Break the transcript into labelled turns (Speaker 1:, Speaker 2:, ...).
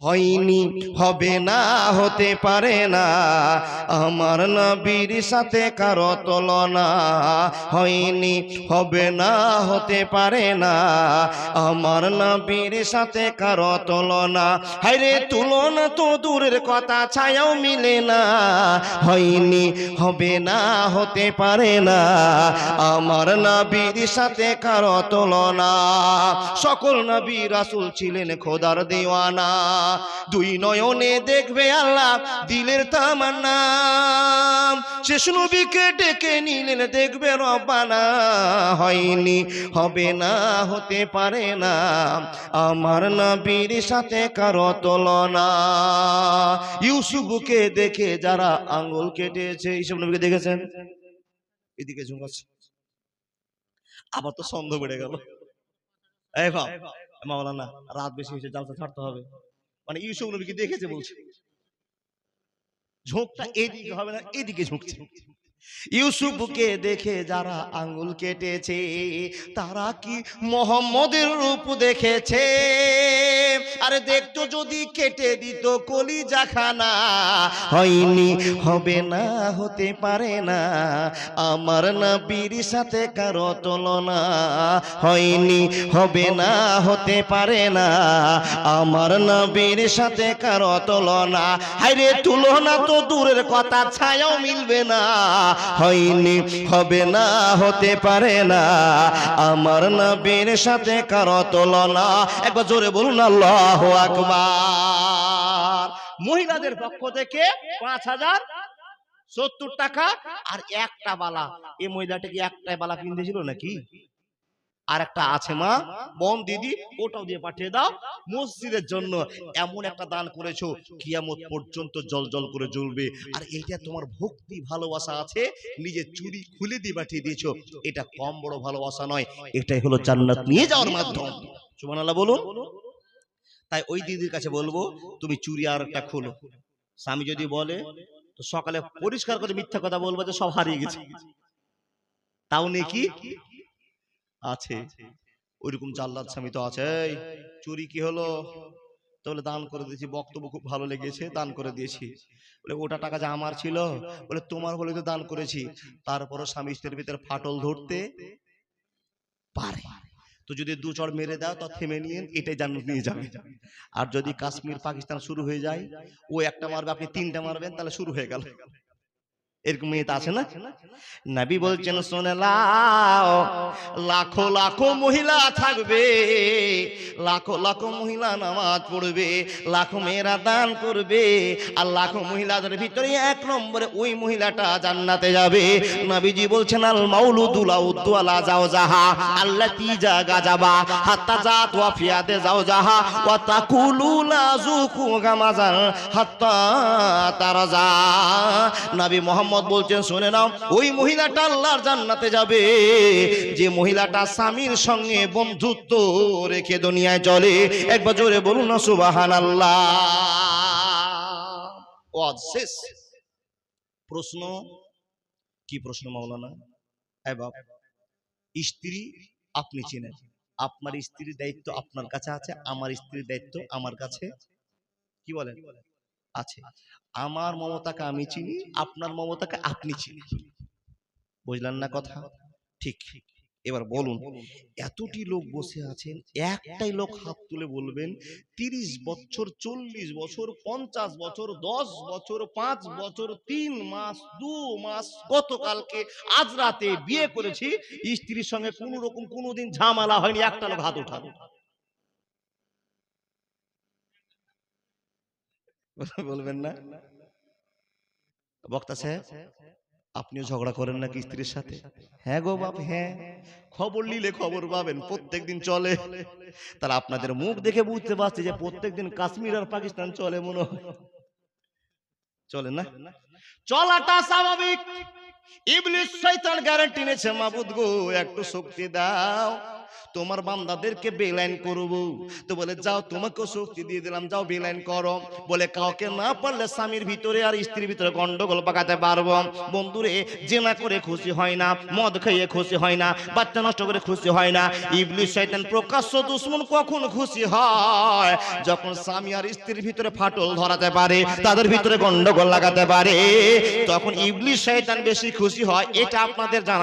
Speaker 1: হয়নি, হবে না, হতে পারে না। আমার নবীর সাথে কারও তুলনা হয়নি, হবে না, হতে পারে না। আমার নবীর সাথে কারও তুলনা, হায়রে তুলনা তো দূরের কথা, ছায়াও মিলে না। হয়নি, হবে না, হতে পারে না। আমার নবীর সাথে কারও তুলনা, সকল নবী রাসূল ছিলেন খোদার দেওয়ানা। দুই নয়নে দেখবে আল্লাহ দিলের তামান্না। শেষ নবীকে ডেকে নিলেন, দেখবে রবানা হয়নি, হবে না, হতে পারে না। আমার নবীর সাথে কারও তুলনা। ইউসুফকে দেখে যারা আঙ্গুল কেটেছে এইসব নবীকে দেখেছেন? এদিকে ঝুঁকাচ্ছে আবার তো সন্দেহ বেড়ে গেল। এই বাপ মাওলানা, রাত বেশি হয়েছে, জালসা ছাড়তে হবে। মানে ইউসুফ নবীকে দেখেছে বলছে। ঝোঁকটা এদিকে হবে না। এদিকে ঝুঁকছে। ইউসুফকে দেখে যারা আঙ্গুল কেটেছে, তারা কি মোহাম্মদের রূপ দেখেছে? আরে দেখতো যদি কেটে দিত কলি জাখানা হয়নি, হবে না, হতে পারে না। আমার নবীর সাথে কারও তুলনা, হয়নি, হবে না, হতে পারে না। আমার না নবীর সাথে কারও তুলনা হাইরে তুলনা তো দূরের কথা, ছায়াও মিলবে না। হয়নি, হবে না, হতে পারে না। আমার নবীর সাথে কারও তুলনা, একবার জোরে বলুন, আল্লাহ আকবার। মহিলাদের পক্ষ থেকে পাঁচ হাজার সত্তর টাকা আর একটা বালা। এই মহিলাটা কি একটাই বালা কিনতেছিল নাকি? আর একটা আছে মা বোন দিদি, ওটাও দিয়ে পাঠিয়ে দাও মসজিদের জন্য। এমন একটা দান করেছ, কিয়ামত পর্যন্ত জল জল করে জ্বলবে। আর এইটা তোমার ভক্তি ভালোবাসা আছে, নিজে চুরি খুলে দিয়ে পাঠিয়ে দিয়েছ। এটা কম বড় ভালোবাসা নয়, এটাই হলো জান্নাত নিয়ে যাওয়ার মাধ্যম। সুবহানাল্লাহ বলুন। তাই ওই দিদির কাছে বলব, তুমি চুরি আর একটা খোলো। স্বামী যদি বলে, তো সকালে পরিষ্কার করে মিথ্যা কথা বলব যে সব হারিয়ে গেছে। তাও নাকি? আছে। ওইরকম জাল্লাদ স্বামী তো আছে। চুরি কি হলো? তাহলে দান করে দিয়েছি। বক্তব্য খুব ভালো লেগেছে। দান করে দিয়েছি। বলে ওটা টাকা যে আমার ছিল? বলে তোমার বলে তো দান করেছি। তারপরও স্বামী স্ত্রীর ভিতরে ফাটল ধরতে পারে। তো যদি দু চড় মেরে দাও তো থেমে নিয়ে এটাই জান্নাত নিয়ে যাবে। আর যদি কাশ্মীর পাকিস্তান শুরু হয়ে যায় ও একটা মারবে আপনি তিনটা মারবেন তাহলে শুরু হয়ে গেল। এরকম মেয়েটা আছে না? নবী বলছেন শুনে লাখো লাখো মহিলা থাকবে লাখো লাখো মহিলা নামাজ পড়বে লাখো মেয়েরা দান করবে আর লাখো মহিলাদের ভিতরে এক নম্বরে ওই মহিলাটা জান্নাতে যাবে। নবীজি বলছেন আল মাউলুদুল আউদ্দুয়ালা যাও যাহা আল্লাহ তি জাগা যাবা হাত্তা জাত ওয়া ফিয়াদে যাও যাহা ওয়া তাকুলু লা যুকু গামাজান হাত্তা তারাজা। নবী মোহাম্মদ বলছেন, শুনে নাও, ওই মহিলাটা আল্লাহর জান্নাতে যাবে। যে মহিলাটা স্বামীর সঙ্গে বন্ধুত্ব রেখে দুনিয়ায় চলে, একবার জোরে বলুন না সুবাহান আল্লাহ শেষ। প্রশ্ন? কি প্রশ্ন, মাওলানা? এ বাপ স্ত্রী আপনি চেনেন। আপনার স্ত্রীর দায়িত্ব আপনার কাছে আছে, আমার স্ত্রীর দায়িত্ব আমার কাছে। কি বলেন? আছে। আমার মমতাকে আমি চিনি, আপনার মমতাকে আপনি চিনি বুঝলেন না কথা? ঠিক। এবার বলুন, এতটি লোক বসে আছেন, একটাই লোক হাত তুলে বলবেন, তিরিশ বছর, চল্লিশ বছর, পঞ্চাশ বছর, দশ বছর, পাঁচ বছর, তিন মাস, দু মাস, গতকালকে, আজ রাতে বিয়ে করেছি, স্ত্রীর সঙ্গে কোনো রকম কোনোদিন ঝামেলা হয়নি, একটা লোক হাত উঠাবে বলবেন না। বক্তা সাহেব, আপনিও ঝগড়া করেন নাকি স্ত্রীর সাথে? হ্যাঁ গো বাপ হ্যাঁ। খবর নিলে খবর পাবেন প্রত্যেক দিন চলে। তাহলে আপনাদের মুখ দেখে বুঝতে পারছি যে প্রত্যেক দিন কাশ্মীর আর পাকিস্তান চলে মনে হয়। চলে না? চলাটা স্বাভাবিক। ইবলিস শয়তান গ্যারান্টি নিয়েছে, মাবুদ গো, একটু শক্তি দাও। তোমার বান্দাদেরকে বেলাইন করব। তো বলে, যাও, তোমাকেও শক্তি দিয়ে দিলাম, যাও, বেলাইন করো। বলে, কাউকে না পারলে স্বামীর ভিতরে আর স্ত্রীর ভিতরে গন্ডগোল পাকাতে পারব। বন্ধুরে, জেনা করে খুশি হয় না, মদ খাইয়ে খুশি হয় না, বাচ্চা নষ্ট করে খুশি হয় না। ইবলিশ শয়তান প্রকাশ্য দুশ্মন কখন খুশি হয়? যখন স্বামী আর স্ত্রীর ভিতরে ফাটল ধরাতে পারে, তাদের ভিতরে গন্ডগোল লাগাতে পারে, তখন ইবলিশ শয়তান বেশি খুশি হয়, এটা আপনাদের জানা